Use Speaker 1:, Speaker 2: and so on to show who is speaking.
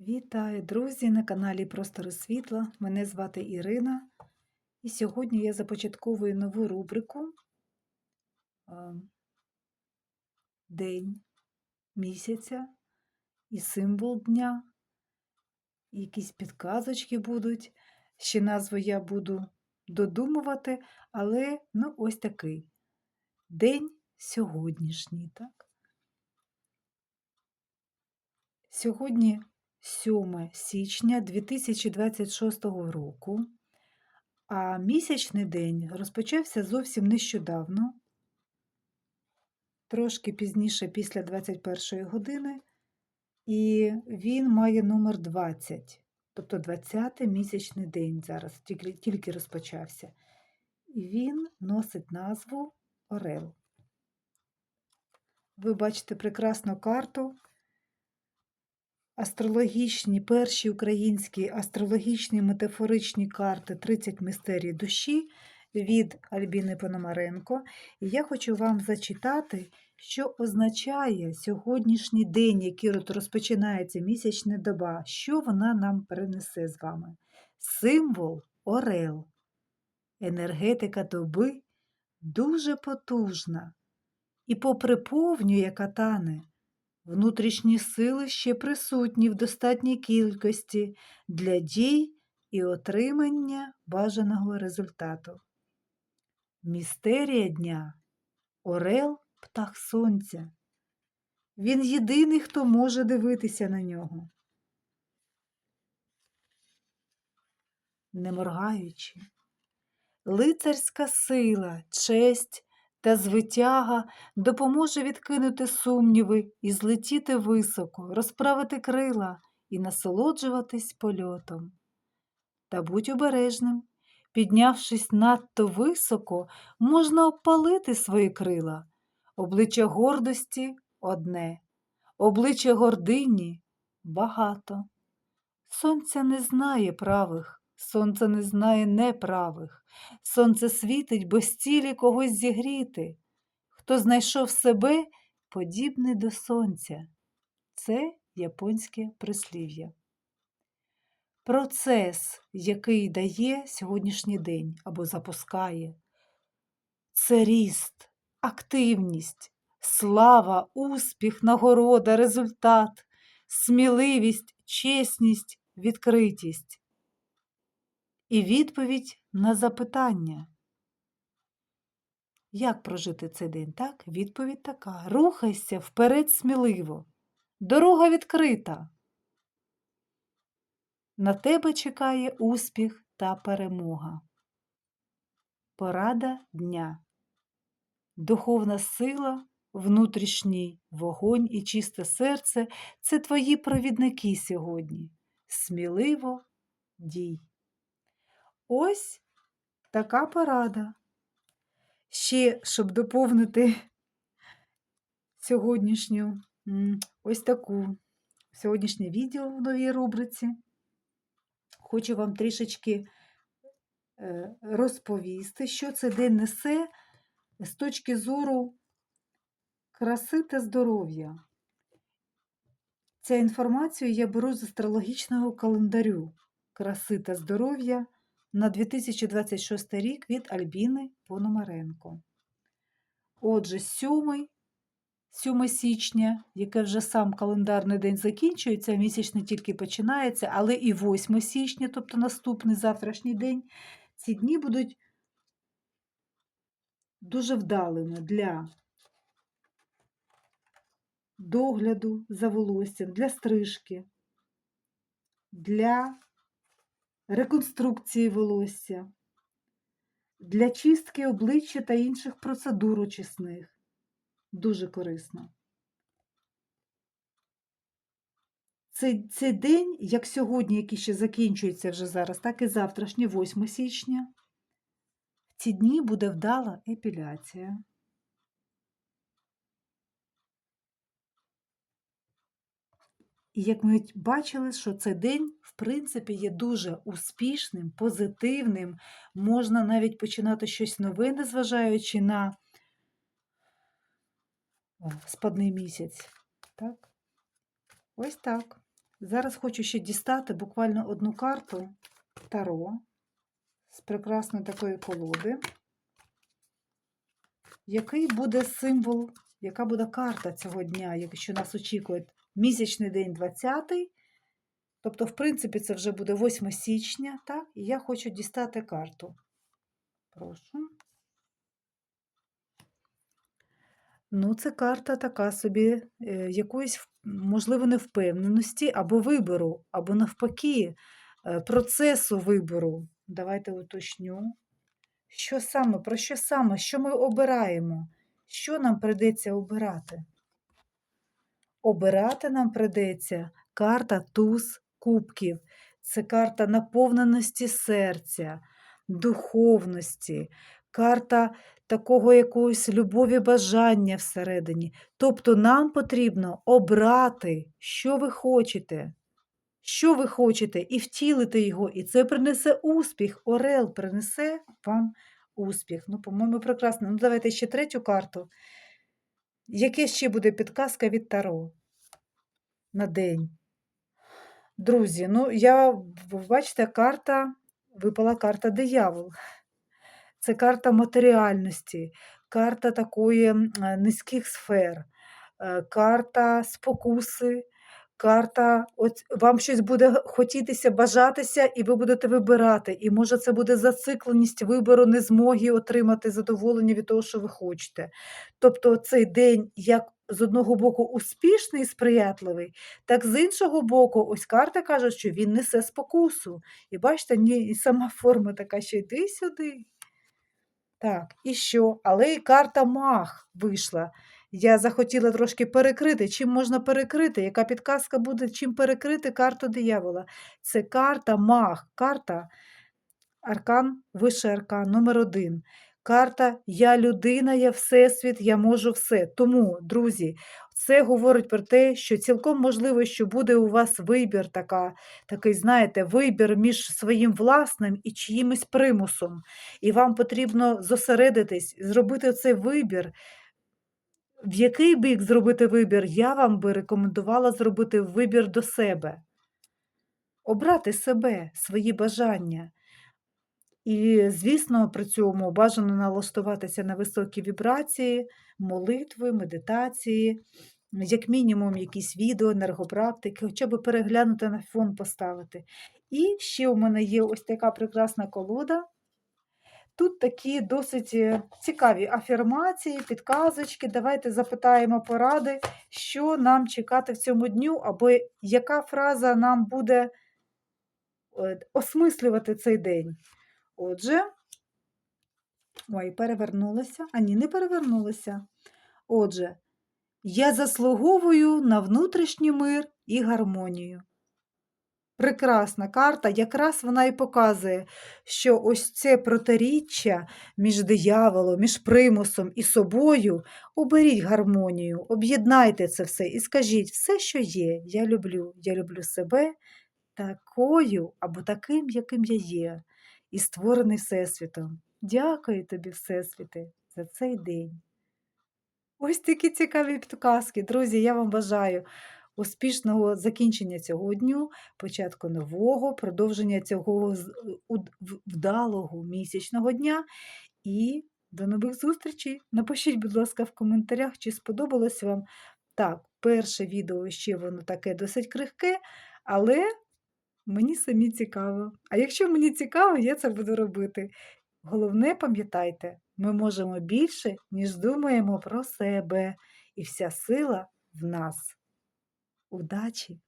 Speaker 1: Вітаю, друзі, на каналі Простори Світла. Мене звати Ірина. І сьогодні я започатковую нову рубрику День місяця і символ дня. Якісь підказочки будуть. Ще назву я буду додумувати, але ну, ось такий день сьогоднішній. так? Сьогодні 7 січня 2026 року, а місячний день розпочався зовсім нещодавно, трошки пізніше після 21 години, і він має номер 20, тобто 20-й місячний день зараз, тільки, тільки розпочався. І він носить назву Орел. Ви бачите прекрасну карту астрологічні, перші українські астрологічні метафоричні карти 30 мистерій душі від Альбіни Пономаренко. І я хочу вам зачитати, що означає сьогоднішній день, який розпочинається місячна доба, що вона нам перенесе з вами. Символ Орел. Енергетика доби дуже потужна. І попри повню, яка тане, Внутрішні сили ще присутні в достатній кількості для дій і отримання бажаного результату. Містерія дня Орел птах сонця. Він єдиний, хто може дивитися на нього. Не моргаючи, лицарська сила, честь та звитяга допоможе відкинути сумніви і злетіти високо, розправити крила і насолоджуватись польотом. Та будь обережним, піднявшись надто високо, можна обпалити свої крила. Обличчя гордості одне, обличчя гордині багато. Сонця не знає правих. Сонце не знає неправих, сонце світить, бо стілі когось зігріти. Хто знайшов себе, подібний до сонця. Це японське прислів'я. Процес, який дає сьогоднішній день або запускає, це ріст, активність, слава, успіх, нагорода, результат, сміливість, чесність, відкритість і відповідь на запитання. Як прожити цей день? Так? Відповідь така. Рухайся вперед сміливо. Дорога відкрита. На тебе чекає успіх та перемога. Порада дня. Духовна сила, внутрішній вогонь і чисте серце це твої провідники сьогодні. Сміливо дій. Ось така порада. Ще, щоб доповнити сьогоднішню ось таку сьогоднішнє відео в новій рубриці, хочу вам трішечки е, розповісти, що цей день несе з точки зору краси та здоров'я. Ця інформацію я беру з астрологічного календарю краси та здоров'я на 2026 рік від Альбіни Пономаренко. Отже, 7, 7 січня, яке вже сам календарний день закінчується, місячний тільки починається, але і 8 січня, тобто наступний завтрашній день, ці дні будуть дуже вдалими для догляду за волоссям, для стрижки, для реконструкції волосся, для чистки обличчя та інших процедур очисних. Дуже корисно. Цей, цей день, як сьогодні, який ще закінчується вже зараз, так і завтрашній, 8 січня, в ці дні буде вдала епіляція. І як ми бачили, що цей день, в принципі, є дуже успішним, позитивним, можна навіть починати щось нове, незважаючи на спадний місяць. Так? Ось так. Зараз хочу ще дістати буквально одну карту Таро з прекрасної такої колоди. Який буде символ, яка буде карта цього дня, якщо нас очікує місячний день 20 Тобто, в принципі, це вже буде 8 січня, так? І я хочу дістати карту. Прошу. Ну, це карта така собі, е, якоїсь, можливо, невпевненості або вибору, або навпаки, е, процесу вибору. Давайте уточню. Що саме, про що саме, що ми обираємо? Що нам придеться обирати? Обирати нам придеться карта туз кубків. Це карта наповненості серця, духовності, карта такого якоїсь любові бажання всередині. Тобто нам потрібно обрати, що ви хочете. Що ви хочете, і втілити його, і це принесе успіх. Орел принесе вам успіх. Ну, по-моєму, прекрасно. Ну, давайте ще третю карту. Яке ще буде підказка від Таро на день? Друзі, ну я, бачите, карта, випала карта диявол. Це карта матеріальності, карта такої низьких сфер, е, карта спокуси, карта, от вам щось буде хотітися, бажатися, і ви будете вибирати. І може це буде зацикленість вибору, незмоги отримати задоволення від того, що ви хочете. Тобто цей день як з одного боку успішний і сприятливий, так з іншого боку, ось карта каже, що він несе спокусу. І бачите, ні, і сама форма така, що йди сюди. Так, і що? Але і карта маг вийшла. Я захотіла трошки перекрити. Чим можна перекрити? Яка підказка буде, чим перекрити карту диявола? Це карта маг, карта аркан, вищий аркан, номер один. Карта Я людина, я всесвіт, я можу все. Тому, друзі, це говорить про те, що цілком можливо, що буде у вас вибір, така, такий, знаєте, вибір між своїм власним і чиїмось примусом. І вам потрібно зосередитись, зробити цей вибір. В який бік зробити вибір, я вам би рекомендувала зробити вибір до себе, обрати себе, свої бажання. І, звісно, при цьому бажано налаштуватися на високі вібрації, молитви, медитації, як мінімум якісь відео, енергопрактики, хоча б переглянути на фон поставити. І ще у мене є ось така прекрасна колода. Тут такі досить е, цікаві афірмації, підказочки. Давайте запитаємо поради, що нам чекати в цьому дню, або яка фраза нам буде е, осмислювати цей день. Отже, ой, перевернулася. А ні, не перевернулася. Отже, я заслуговую на внутрішній мир і гармонію. Прекрасна карта, якраз вона і показує, що ось це протиріччя між дияволом, між примусом і собою. Оберіть гармонію, об'єднайте це все і скажіть все, що є, я люблю, я люблю себе такою або таким, яким я є, і створений Всесвітом. Дякую тобі, Всесвіте, за цей день. Ось такі цікаві підказки. Друзі, я вам бажаю успішного закінчення цього дню, початку нового, продовження цього вдалого місячного дня. І до нових зустрічей. Напишіть, будь ласка, в коментарях, чи сподобалось вам. Так, перше відео ще воно таке досить крихке, але мені самі цікаво. А якщо мені цікаво, я це буду робити. Головне, пам'ятайте, ми можемо більше, ніж думаємо про себе, і вся сила в нас. Удачі!